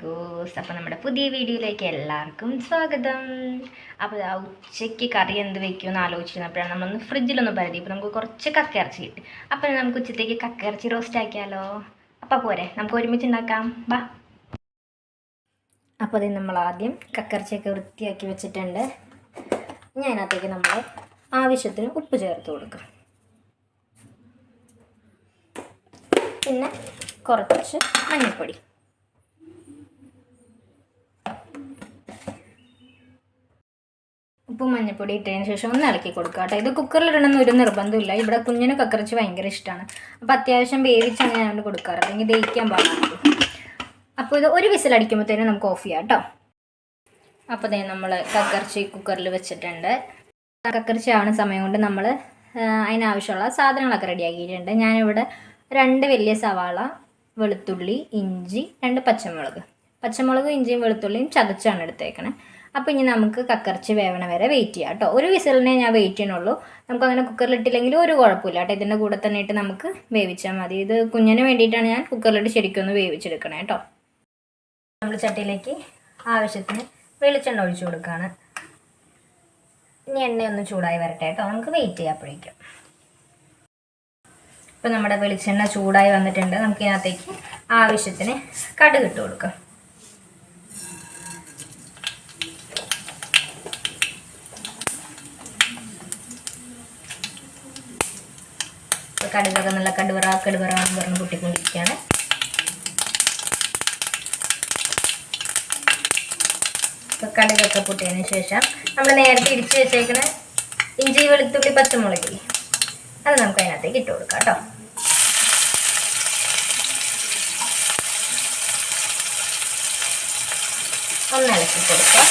മിക്കോസ് അപ്പോൾ നമ്മുടെ പുതിയ വീഡിയോയിലേക്ക് എല്ലാവർക്കും സ്വാഗതം. അപ്പോൾ ആ ഉച്ചയ്ക്ക് കറി എന്ത് വെക്കുമെന്ന് ആലോചിച്ചിരുന്നപ്പോഴാണ് നമ്മളൊന്ന് ഫ്രിഡ്ജിലൊന്ന് പരതി. ഇപ്പോൾ നമുക്ക് കുറച്ച് കക്കയിറച്ചി കിട്ടി. അപ്പോൾ നമുക്ക് ഉച്ചത്തേക്ക് കക്കയിറച്ചി റോസ്റ്റ് ആക്കിയാലോ? അപ്പോൾ പോരെ നമുക്ക് ഒരുമിച്ച് ഉണ്ടാക്കാം. ബാ അപ്പോൾ അതിന് നമ്മൾ ആദ്യം കക്കയിറച്ചിയൊക്കെ വൃത്തിയാക്കി വെച്ചിട്ടുണ്ട്. ഇനി അതിനകത്തേക്ക് നമ്മൾ ആവശ്യത്തിന് ഉപ്പ് ചേർത്ത് കൊടുക്കാം. പിന്നെ കുറച്ച് മഞ്ഞൾപ്പൊടി. ഉപ്പും മഞ്ഞൾപ്പൊടി ഇട്ടതിന് ശേഷം ഒന്ന് ഇളക്കി കൊടുക്കുക കേട്ടോ. ഇത് കുക്കറിലിടണമെന്ന് ഒരു നിർബന്ധമില്ല ഇവിടെ കുഞ്ഞിനെ കക്കറിച്ച് ഭയങ്കര ഇഷ്ടമാണ് അപ്പോൾ അത്യാവശ്യം വേവിച്ചാണ് ഞാൻ കൊണ്ട് കൊടുക്കാറ്. അല്ലെങ്കിൽ ദഹിക്കാൻ പാടില്ല അപ്പോൾ ഇത് ഒരു വിസിൽ വിസിലടിക്കുമ്പോഴത്തേനും നമുക്ക് ഓഫ് ചെയ്യാം കേട്ടോ. അപ്പോൾ ദേ നമ്മൾ കക്കറച്ചി കുക്കറിൽ വെച്ചിട്ടുണ്ട്. കക്കറച്ചി ആവുന്ന സമയം കൊണ്ട് നമ്മൾ അതിനാവശ്യമുള്ള സാധനങ്ങളൊക്കെ റെഡിയാക്കിയിട്ടുണ്ട്. ഞാനിവിടെ രണ്ട് വലിയ സവാള വെളുത്തുള്ളി ഇഞ്ചി രണ്ട് പച്ചമുളക്. പച്ചമുളകും ഇഞ്ചിയും വെളുത്തുള്ളിയും ചതച്ചാണ് എടുത്തേക്കണേ. അപ്പോൾ ഇനി നമുക്ക് കക്കറച്ചി വേവണ വരെ വെയിറ്റ് ചെയ്യാം കേട്ടോ ഒരു വിസിലിനെ ഞാൻ വെയിറ്റ് ചെയ്യണുള്ളൂ. നമുക്ക് അങ്ങനെ കുക്കറിൽ കുക്കറിലിട്ടില്ലെങ്കിൽ ഒരു കുഴപ്പമില്ല കേട്ടോ ഇതിന്റെ കൂടെ തന്നെ ഇട്ട് നമുക്ക് വേവിച്ചാൽ മതി. ഇത് കുഞ്ഞിന് വേണ്ടിയിട്ടാണ് ഞാൻ കുക്കറിലിട്ട് ശരിക്കും ഒന്ന് വേവിച്ചെടുക്കണേ കേട്ടോ നമ്മൾ ചട്ടിയിലേക്ക് ആവശ്യത്തിന് വെളിച്ചെണ്ണ ഒഴിച്ചു കൊടുക്കുകയാണ് ഇനി എണ്ണ ഒന്ന് ചൂടായി വരട്ടെ കേട്ടോ നമുക്ക് വെയിറ്റ് ചെയ്യാം അപ്പോഴേക്കും. ഇപ്പം നമ്മുടെ വെളിച്ചെണ്ണ ചൂടായി വന്നിട്ടുണ്ട്. നമുക്ക് ഇതിനകത്തേക്ക് ആവശ്യത്തിന് കടുക് ഇട്ട് കൊടുക്കാം. കടുകൊക്കെ നല്ല കടുവറ കടുവറ എന്ന് പറഞ്ഞ് പൊട്ടിക്കൊണ്ടിരിക്കുകയാണ് ഇപ്പോൾ കടുകൊക്കെ പൊട്ടിയതിന് ശേഷം നമ്മൾ നേരത്തെ ഇടിച്ച് വെച്ചേക്കുന്ന ഇഞ്ചി വെളുത്തുള്ളി പച്ചമുളക് അത് നമുക്ക് അതിനകത്തേക്ക് ഇട്ട് കൊടുക്കാം കേട്ടോ. ഒന്ന് ഇളക്കി കൊടുക്കാം.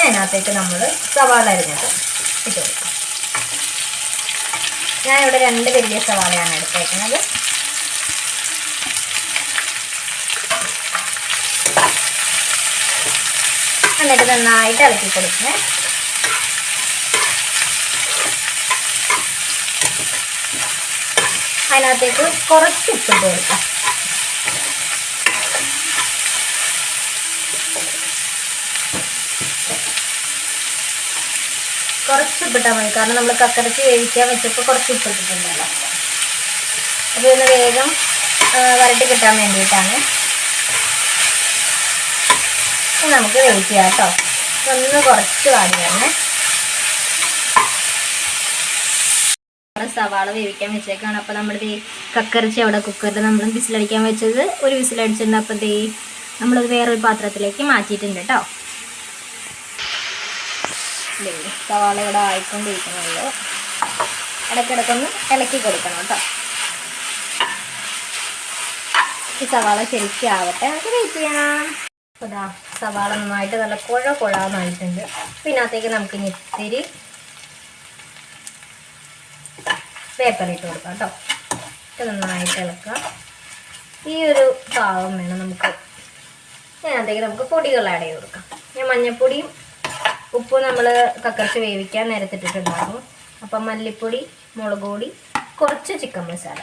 അതിനകത്തേക്ക് നമ്മൾ സവാള അരിഞ്ഞത് ഇട്ട് കൊടുക്കാം. ഞാനിവിടെ രണ്ട് വലിയ സവാളയാണ് എടുത്തേക്കുന്നത്. എന്നിട്ട് നന്നായിട്ട് ഇളക്കി കൊടുക്കണേ. അതിനകത്തേക്ക് കുറച്ച് ഉപ്പിട്ട് കൊടുക്കാം. കുറച്ച് ഉപ്പിട്ടാൽ മതി. കാരണം നമ്മൾ കക്കരക്ക് വേവിക്കാൻ വെച്ചപ്പോൾ കുറച്ച് ഉപ്പിട്ടിട്ടുണ്ടല്ലോ. അപ്പോൾ ഇന്ന് വേഗം വരട്ടി കിട്ടാൻ വേണ്ടിയിട്ടാണ്. നമുക്ക് വെയിറ്റ് കേട്ടോ. ഒന്ന് കുറച്ച് വാടി തന്നെ സവാള വേവിക്കാൻ വെച്ചേക്കാണ്. അപ്പോൾ നമ്മുടെ ഈ കക്കരച്ചി അവിടെ കുക്കറിൽ നമ്മൾ വിസിലടിക്കാൻ വെച്ചത് ഒരു വിസിലടിച്ചിട്ടുണ്ട് അപ്പോൾ ദേ നമ്മളത് വേറൊരു പാത്രത്തിലേക്ക് മാറ്റിയിട്ടുണ്ട് കേട്ടോ. ഇല്ലേ? സവാള ഇവിടെ ആയിക്കൊണ്ടിരിക്കുന്നുള്ളൂ ഇടയ്ക്കിടയ്ക്കൊന്ന് ഇളക്കി കൊടുക്കണം കേട്ടോ. ഈ സവാള ശരിക്കും ആവട്ടെ. നമുക്ക് വെയിറ്റ് ചെയ്യാം. അതാ സവാള നന്നായിട്ട് നല്ല കുഴ കുഴാന്നായിട്ടുണ്ട് പിന്നെ നമുക്ക് ഇനി ഇത്തിരി പേപ്പറിട്ട് കൊടുക്കാം കേട്ടോ. ഇത് നന്നായിട്ട് ഇളക്കാം. ഈ ഒരു ഭാവം വേണം നമുക്ക്. അതിനകത്തേക്ക് നമുക്ക് പൊടികൾ ആഡ് ചെയ്ത് കൊടുക്കാം. ഞാൻ മഞ്ഞൾപ്പൊടിയും ഉപ്പ് നമ്മൾ കക്കറച്ച് വേവിക്കാൻ നേരത്തിട്ടിട്ടുണ്ടാകും. അപ്പം മല്ലിപ്പൊടി മുളക് പൊടി കുറച്ച് ചിക്കൻ മസാല.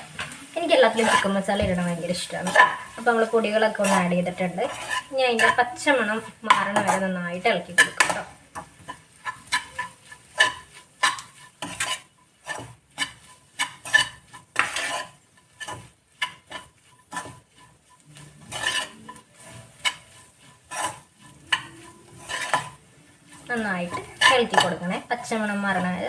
എനിക്ക് എല്ലാത്തിലും ചിക്കൻ മസാല ഇടണം ഭയങ്കര ഇഷ്ടമാണ് അപ്പോൾ നമ്മൾ പൊടികളൊക്കെ ഒന്ന് ആഡ് ചെയ്തിട്ടുണ്ട്. ഇനി അതിന്റെ പച്ചമണം മാറണ വരെ നന്നായിട്ട് ഇളക്കി കൊടുക്കും കേട്ടോ നന്നായിട്ട് ഇളക്കി കൊടുക്കണേ. പച്ചമണം മറണത്.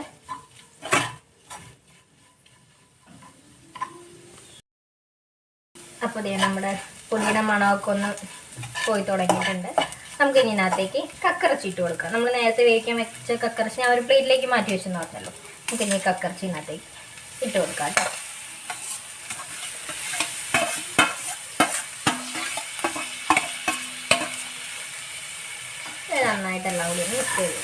അപ്പോൾ ദേ നമ്മുടെ പൊടിയുടെ മണമൊക്കെ ഒന്ന് പോയി തുടങ്ങിയിട്ടുണ്ട്. നമുക്ക് ഇനി ഇതിനകത്തേക്ക് കക്കറച്ചി ഇട്ട് കൊടുക്കാം. നമ്മൾ നേരത്തെ വേവിക്കാൻ വെച്ച കക്കറച്ചി ഞാൻ ഒരു പ്ലേറ്റിലേക്ക് മാറ്റി വെച്ചെന്ന് പറഞ്ഞല്ലോ. നമുക്ക് ഇനി കക്കറച്ചി ഇതിനകത്തേക്ക് ഇട്ട് കൊടുക്കാം കേട്ടോ. നന്നായിട്ട് എല്ലാം ഒന്ന് മിക്സ് ചെയ്ത്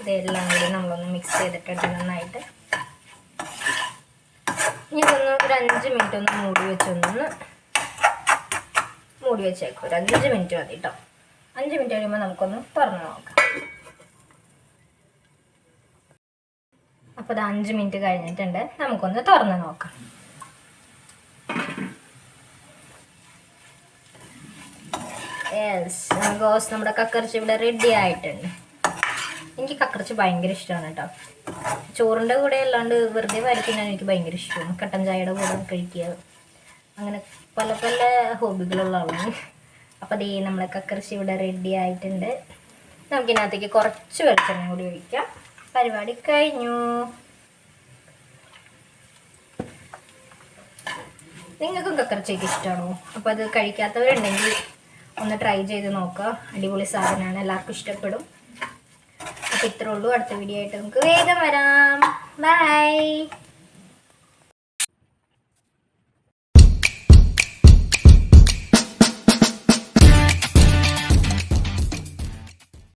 ഇതെല്ലാം കൂടി നമ്മളൊന്ന് മിക്സ് നന്നായിട്ട് ഒരു അഞ്ച് മിനിറ്റ് ഒന്ന് മൂടി വെച്ചൊന്ന് മൂടി വെച്ചേക്കും. ഒരു അഞ്ച് മിനിറ്റ് മതി കേട്ടോ അഞ്ച് മിനിറ്റ് കഴിയുമ്പോൾ നമുക്കൊന്ന് തുറന്ന് നോക്കാം. അപ്പോൾ ഇത് അഞ്ച് മിനിറ്റ് കഴിഞ്ഞിട്ടുണ്ട്. നമുക്കൊന്ന് തുറന്ന് നോക്കാം. യെസ് ഗോസ് നമ്മുടെ കക്കറിച്ച് ഇവിടെ റെഡി ആയിട്ടുണ്ട്. എനിക്ക് കക്കറിച്ച് ഭയങ്കര ഇഷ്ടമാണ് കേട്ടോ. ചോറിന്റെ കൂടെ അല്ലാണ്ട് വെറുതെ വരയ്ക്കാൻ എനിക്ക് ഭയങ്കര ഇഷ്ടമാണ്. കട്ടൻ ചായയുടെ കൂടെ കഴിക്കുക. അങ്ങനെ പല പല ഹോബികളുള്ള ആളാണ്. അപ്പോൾ അതേ നമ്മുടെ കക്കറിച്ച് ഇവിടെ റെഡി ആയിട്ടുണ്ട്. നമുക്കിതിനകത്തേക്ക് കുറച്ച് വെളിച്ചെണ്ണ കൂടി ഒഴിക്കാം. പരിപാടി കഴിഞ്ഞു. നിങ്ങൾക്കും ചേക്ക് ഇഷ്ടമാണോ അപ്പോൾ അത് കഴിക്കാത്തവരുണ്ടെങ്കിൽ ഒന്ന് ട്രൈ ചെയ്ത് നോക്കുക. അടിപൊളി സാധനമാണ് എല്ലാവർക്കും ഇഷ്ടപ്പെടും. അപ്പോൾ ഇത്രേ ഉള്ളൂ. അടുത്ത വീഡിയോ ആയിട്ട് നമുക്ക് വേഗം വരാം. ബൈ